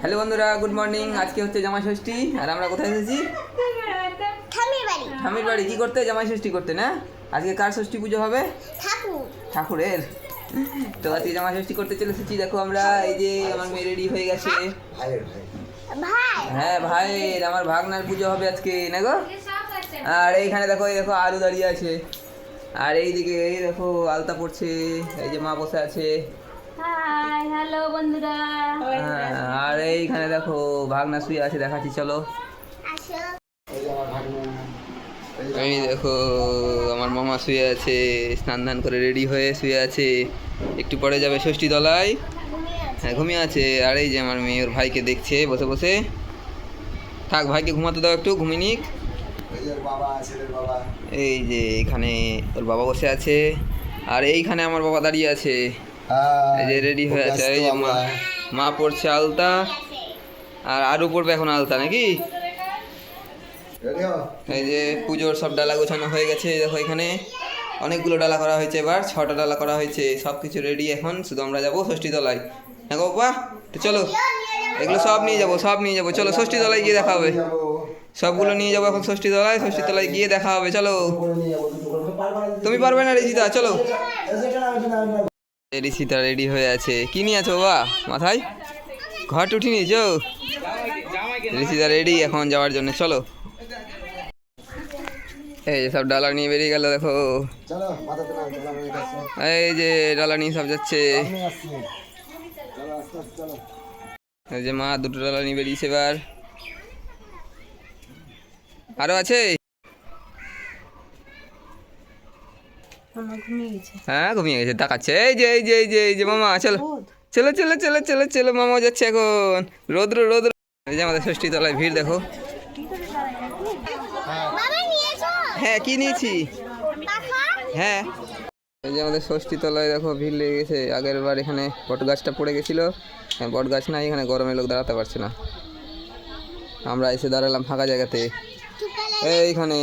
Hello বন্ধুরা good morning আজকে হচ্ছে জামাই ষষ্ঠী আর আমরা কোথায় এসেছি? ঠামির বাড়ি। কি করতে? জামাই ষষ্ঠী করতে না? আজকে কার ষষ্ঠী পুজো হবে? ঠাকুর। ঠাকুরের। তো আজকে জামাই ষষ্ঠী করতে চলে এসেছি। দেখো আমরা এই যে আমার মেয়ে রেডি হয়ে গেছে। হ্যাঁ ভাই আমার ভাগনার পুজো হবে আজকে না গো? আর এইখানে দেখো এই দেখো আলু দাঁড়িয়ে আছে। আর এইদিকে এই দেখো আলতা পড়ছে। এই যে মা বসে আছে। হাই হ্যালো বন্ধুরা। হ্যাঁ, আর এইখানে দেখো ভাগনা শুয়ে আছে দেখাচ্ছি চলো। এই দেখো আমার মামা শুয়ে আছে স্নান ধান করে রেডি হয়ে শুয়ে আছে। একটু পরে যাবে ষষ্ঠী তলায় হ্যাঁ ঘুমিয়ে আছে। আর এই যে আমার মেয়ে ওর ভাইকে দেখছে বসে বসে। থাক ভাইকে ঘুমাতে দাও একটু ঘুমিয়ে এই যে এখানে ওর বাবা বসে আছে। আর এইখানে আমার বাবা দাঁড়িয়ে আছে। যে রেডি হয়ে আছে এই মা মা পড়ছে আলতা আর আরও পড়বে এখন আলতা নাকি? এই যে পুজোর সব ডালা গোছানো হয়ে গেছে দেখো এখানে। অনেকগুলো ডালা করা হয়েছে এবার ছটা ডালা করা হয়েছে সব কিছু রেডি এখন শুধু আমরা যাব ষষ্ঠী তলায় হ্যাঁ গো বাবা তো চলো এগুলো সব নিয়ে যাব সব নিয়ে যাব চলো ষষ্ঠী তলায় গিয়ে দেখা হবে। সবগুলো নিয়ে যাব এখন ষষ্ঠী তলায় ষষ্ঠী তলায় গিয়ে দেখা হবে চলো। তুমি পারবে না রিসিতা চলো। রিসিতা রেডি হয়ে আছে। কি নিয়ে আছো বাবা? মাথায়? ঘর উঠি নিয়েছো রিসিতা রেডি এখন যাওয়ার জন্য। চলো। এই যে সব ডালা নিয়ে বেরিয়ে গেল দেখো। এই যে ডালা নিয়ে সব যাচ্ছে। এই যে মা দুটো ডালা নিয়ে বেরিয়েছে এবার। আরও আছে? হ্যাঁ ঘুমিয়ে গেছে। তাকাচ্ছে এই যে এই যে এই যে এই যে মামা চলো। চলো চলো চলো চলো চলো মামা যাচ্ছে এখন। রোদ্র রোদ্র। এই যে আমাদের ষষ্ঠী তলায় ভিড় দেখো। হ্যাঁ কি নিয়েছি? হ্যাঁ। এই যে আমাদের ষষ্ঠী তলায় দেখো ভিড় লেগে গেছে। আগের বার এখানে বট গাছটা পড়ে গেছিল। এখন বট গাছ নাই এখানে গরমে লোক দাঁড়াতে পারছে না। আমরা এসে দাঁড়ালাম ফাঁকা জায়গাতে। এইখানে।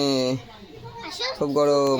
খুব গরম।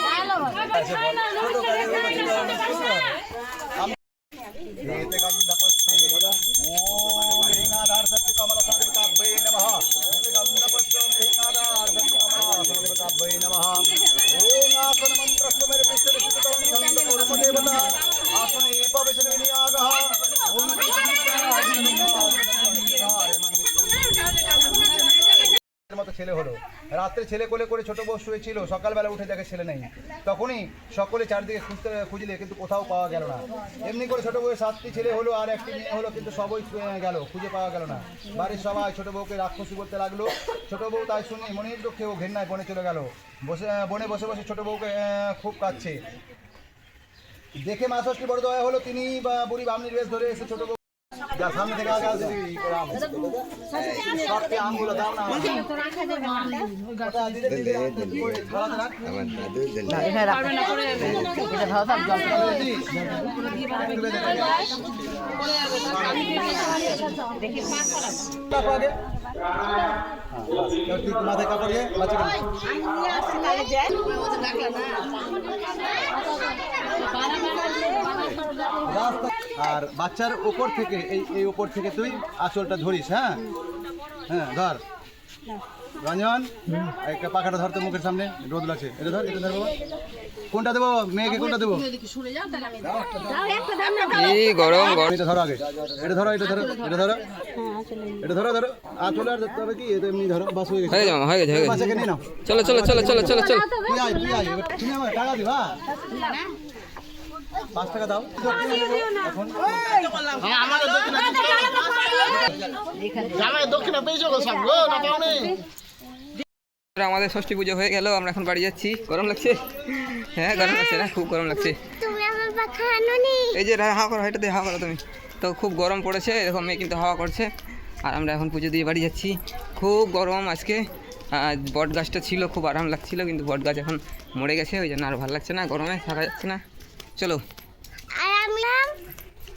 आधार রাত্রে ছেলে কোলে করে ছোট বউ শুয়েছিল, সকালবেলা উঠে দেখে ছেলে নেই। তখনই সকলে চারদিকে খুঁজতে খুঁজলে কিন্তু কোথাও পাওয়া গেল না। এমনি করে ছোট বউয়ের সাতটি ছেলে হলো আর একটি মেয়ে হলো, কিন্তু সবই গেল, খুঁজে পাওয়া গেল না। বাড়ির সবাই ছোট বউকে রাক্ষসী করতে লাগল। ছোট বউ তাই শুনে মনের দুঃখে ও ঘেন্নায় বনে চলে গেল। বসে বনে বসে বসে ছোট বউকে খুব কাচ্ছে দেখে মা ষষ্ঠী বড় দয়া হলো তিনি বা বুড়ি বামনির বেশ ধরে এসে ছোট যা সামনে থেকে আগে আসে এই করে আম। সবকে আমগুলো দাও না ওই থালাতে রাখ। রাখো আগে। হ্যাঁ, বাস। এবার তুই মাথায়। আর বাচ্চার উপর থেকে, এই এই উপর থেকে তুই আঁচলটা ধরিস হ্যাঁ হ্যাঁ ধর রঞ্জন একটা পাখাটা ধরতো মুখের সামনে রোদ লাগছে। এটা ধর এটা ধর বাবা। কোনটা দেবো? মেয়েকে কোনটা দেবো? এই গরম গরম। এটা ধরো আগে। এটা ধরো এটা ধরো এটা ধরো। এটা ধরো ধরো। আঁচলে আর ধরতে হবে কি? এটা এমনি ধরো বাস হয়ে গেছে। হয়ে মামা হয়ে গেছে হয়ে গেছে। নিয়ে নাও। চলো চলো চলো চলো চলো চলো। তুই আয় তুই আয়। তুমি আমাকে টাকা দিবা? পাঁচ টাকা দাও। এখন আমাদের ষষ্ঠী পুজো হয়ে গেল আমরা এখন বাড়ি যাচ্ছি। গরম লাগছে? হ্যাঁ গরম লাগছে না? খুব গরম লাগছে। এই যে হাওয়া করো এটা দিয়ে হাওয়া করো তুমি। তো খুব গরম পড়েছে এরকম মেয়ে কিন্তু হাওয়া করছে। আর আমরা এখন পুজো দিয়ে বাড়ি যাচ্ছি। খুব গরম আজকে। আর বট গাছটা ছিল খুব আরাম লাগছিল কিন্তু বট গাছ এখন মরে গেছে ওই জন্য আর ভালো লাগছে না গরমে থাকা যাচ্ছে না। চলো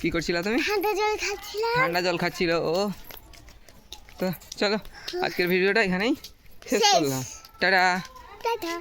কী করছিলা তুমি? ঠান্ডা জল খাচ্ছিল ও। তো চলো আজকের ভিডিওটা এখানেই। শেষ। করলাম। টাটা। টাটা।